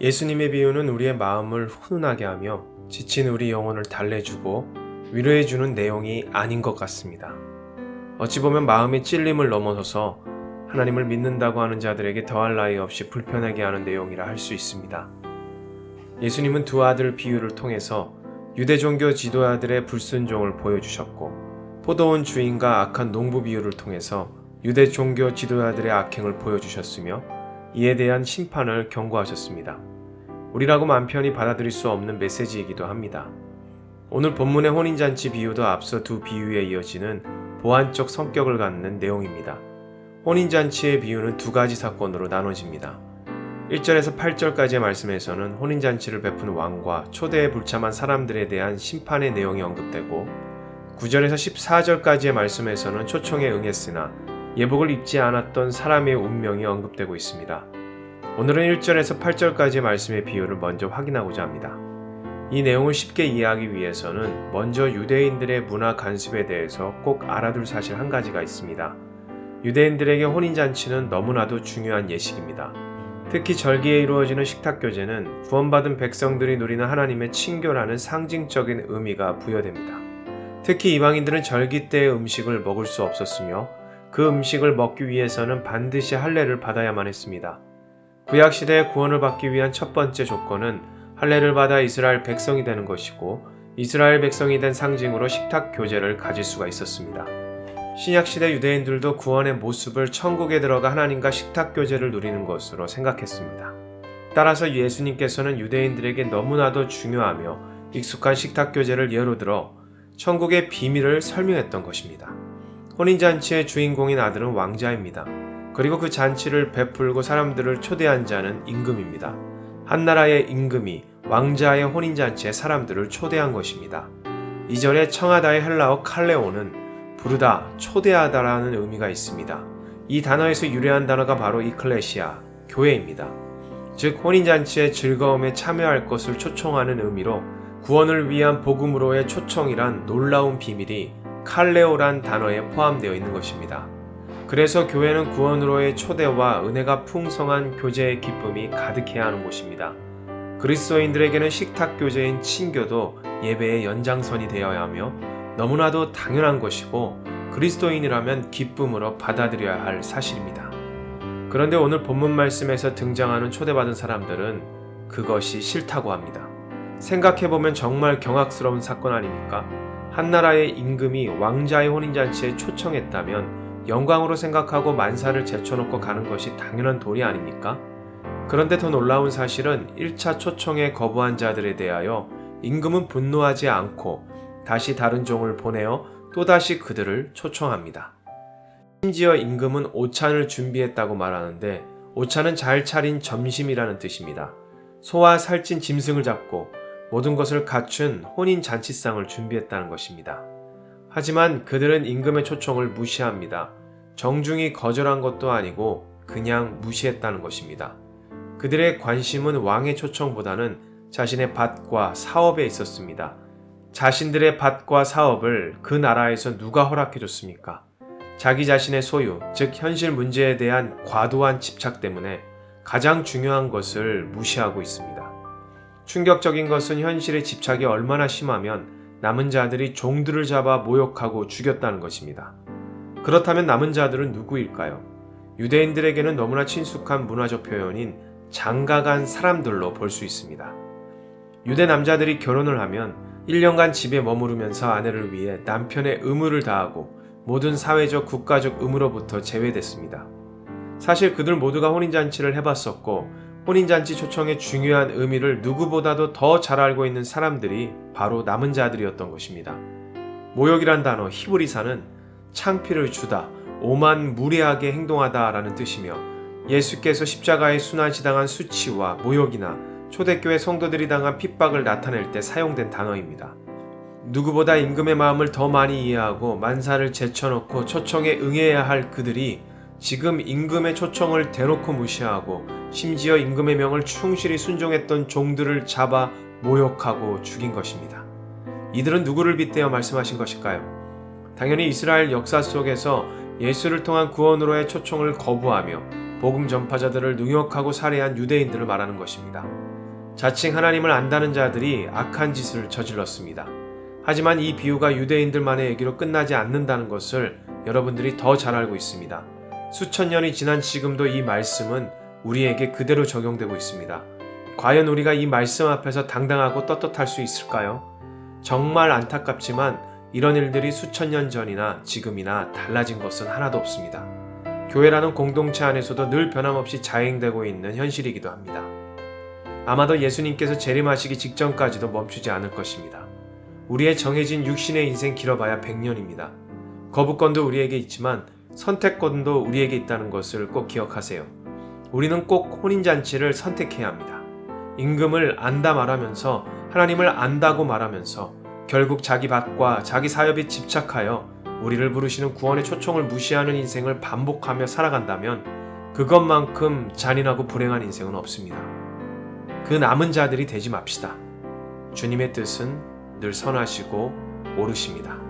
예수님의 비유는 우리의 마음을 훈훈하게 하며 지친 우리 영혼을 달래주고 위로해주는 내용이 아닌 것 같습니다. 어찌 보면 마음의 찔림을 넘어서서 하나님을 믿는다고 하는 자들에게 더할 나위 없이 불편하게 하는 내용이라 할 수 있습니다. 예수님은 두 아들 비유를 통해서 유대 종교 지도자들의 불순종을 보여주셨고 포도원 주인과 악한 농부 비유를 통해서 유대 종교 지도자들의 악행을 보여주셨으며 이에 대한 심판을 경고하셨습니다. 우리라고 맘 편히 받아들일 수 없는 메시지이기도 합니다. 오늘 본문의 혼인잔치 비유도 앞서 두 비유에 이어지는 보완적 성격을 갖는 내용입니다. 혼인잔치의 비유는 두 가지 사건으로 나눠집니다. 1절에서 8절까지의 말씀에서는 혼인잔치를 베푼 왕과 초대에 불참한 사람들에 대한 심판의 내용이 언급되고 9절에서 14절까지의 말씀에서는 초청에 응했으나 예복을 입지 않았던 사람의 운명이 언급되고 있습니다. 오늘은 1절에서 8절까지의 말씀의 비유를 먼저 확인하고자 합니다. 이 내용을 쉽게 이해하기 위해서는 먼저 유대인들의 문화 간습에 대해서 꼭 알아둘 사실 한 가지가 있습니다. 유대인들에게 혼인잔치는 너무나도 중요한 예식입니다. 특히 절기에 이루어지는 식탁교제는 구원받은 백성들이 누리는 하나님의 친교라는 상징적인 의미가 부여됩니다. 특히 이방인들은 절기 때의 음식을 먹을 수 없었으며 그 음식을 먹기 위해서는 반드시 할례를 받아야만 했습니다. 구약 시대의 구원을 받기 위한 첫 번째 조건은 할례를 받아 이스라엘 백성이 되는 것이고 이스라엘 백성이 된 상징으로 식탁 교제를 가질 수가 있었습니다. 신약 시대 유대인들도 구원의 모습을 천국에 들어가 하나님과 식탁 교제를 누리는 것으로 생각했습니다. 따라서 예수님께서는 유대인들에게 너무나도 중요하며 익숙한 식탁 교제를 예로 들어 천국의 비밀을 설명했던 것입니다. 혼인잔치의 주인공인 아들은 왕자입니다. 그리고 그 잔치를 베풀고 사람들을 초대한 자는 임금입니다. 한 나라의 임금이 왕자의 혼인잔치에 사람들을 초대한 것입니다. 이절의 청하다의 헬라어 칼레오는 부르다, 초대하다라는 의미가 있습니다. 이 단어에서 유래한 단어가 바로 이클레시아, 교회입니다. 즉, 혼인잔치의 즐거움에 참여할 것을 초청하는 의미로 구원을 위한 복음으로의 초청이란 놀라운 비밀이 칼레오란 단어에 포함되어 있는 것입니다. 그래서 교회는 구원으로의 초대와 은혜가 풍성한 교제의 기쁨이 가득해야 하는 곳입니다. 그리스도인들에게는 식탁 교제인 친교도 예배의 연장선이 되어야 하며 너무나도 당연한 것이고 그리스도인이라면 기쁨으로 받아들여야 할 사실입니다. 그런데 오늘 본문 말씀에서 등장하는 초대받은 사람들은 그것이 싫다고 합니다. 생각해보면 정말 경악스러운 사건 아닙니까? 한 나라의 임금이 왕자의 혼인잔치에 초청했다면 영광으로 생각하고 만사를 제쳐놓고 가는 것이 당연한 도리 아닙니까? 그런데 더 놀라운 사실은 1차 초청에 거부한 자들에 대하여 임금은 분노하지 않고 다시 다른 종을 보내어 또다시 그들을 초청합니다. 심지어 임금은 오찬을 준비했다고 말하는데 오찬은 잘 차린 점심이라는 뜻입니다. 소와 살찐 짐승을 잡고 모든 것을 갖춘 혼인 잔치상을 준비했다는 것입니다. 하지만 그들은 임금의 초청을 무시합니다. 정중히 거절한 것도 아니고 그냥 무시했다는 것입니다. 그들의 관심은 왕의 초청보다는 자신의 밭과 사업에 있었습니다. 자신들의 밭과 사업을 그 나라에서 누가 허락해 줬습니까? 자기 자신의 소유, 즉 현실 문제에 대한 과도한 집착 때문에 가장 중요한 것을 무시하고 있습니다. 충격적인 것은 현실의 집착이 얼마나 심하면 남은 자들이 종들을 잡아 모욕하고 죽였다는 것입니다. 그렇다면 남은 자들은 누구일까요? 유대인들에게는 너무나 친숙한 문화적 표현인 장가간 사람들로 볼 수 있습니다. 유대 남자들이 결혼을 하면 1년간 집에 머무르면서 아내를 위해 남편의 의무를 다하고 모든 사회적 국가적 의무로부터 제외됐습니다. 사실 그들 모두가 혼인잔치를 해봤었고 혼인잔치 초청의 중요한 의미를 누구보다도 더 잘 알고 있는 사람들이 바로 남은 자들이었던 것입니다. 모욕이란 단어 히브리사는 창피를 주다, 오만 무례하게 행동하다라는 뜻이며 예수께서 십자가에 순환시당한 수치와 모욕이나 초대교회 성도들이 당한 핍박을 나타낼 때 사용된 단어입니다. 누구보다 임금의 마음을 더 많이 이해하고 만사를 제쳐놓고 초청에 응해야 할 그들이 지금 임금의 초청을 대놓고 무시하고 심지어 임금의 명을 충실히 순종했던 종들을 잡아 모욕하고 죽인 것입니다. 이들은 누구를 빗대어 말씀하신 것일까요? 당연히 이스라엘 역사 속에서 예수를 통한 구원으로의 초청을 거부하며 복음 전파자들을 능욕하고 살해한 유대인들을 말하는 것입니다. 자칭 하나님을 안다는 자들이 악한 짓을 저질렀습니다. 하지만 이 비유가 유대인들만의 얘기로 끝나지 않는다는 것을 여러분들이 더 잘 알고 있습니다. 수천 년이 지난 지금도 이 말씀은 우리에게 그대로 적용되고 있습니다. 과연 우리가 이 말씀 앞에서 당당하고 떳떳할 수 있을까요? 정말 안타깝지만 이런 일들이 수천 년 전이나 지금이나 달라진 것은 하나도 없습니다. 교회라는 공동체 안에서도 늘 변함없이 자행되고 있는 현실이기도 합니다. 아마도 예수님께서 재림하시기 직전까지도 멈추지 않을 것입니다. 우리의 정해진 육신의 인생 길어봐야 100년입니다. 거부권도 우리에게 있지만 선택권도 우리에게 있다는 것을 꼭 기억하세요. 우리는 꼭 혼인잔치를 선택해야 합니다. 임금을 안다 말하면서 하나님을 안다고 말하면서 결국 자기 밭과 자기 사업에 집착하여 우리를 부르시는 구원의 초청을 무시하는 인생을 반복하며 살아간다면 그것만큼 잔인하고 불행한 인생은 없습니다. 그 남은 자들이 되지 맙시다. 주님의 뜻은 늘 선하시고 옳으십니다.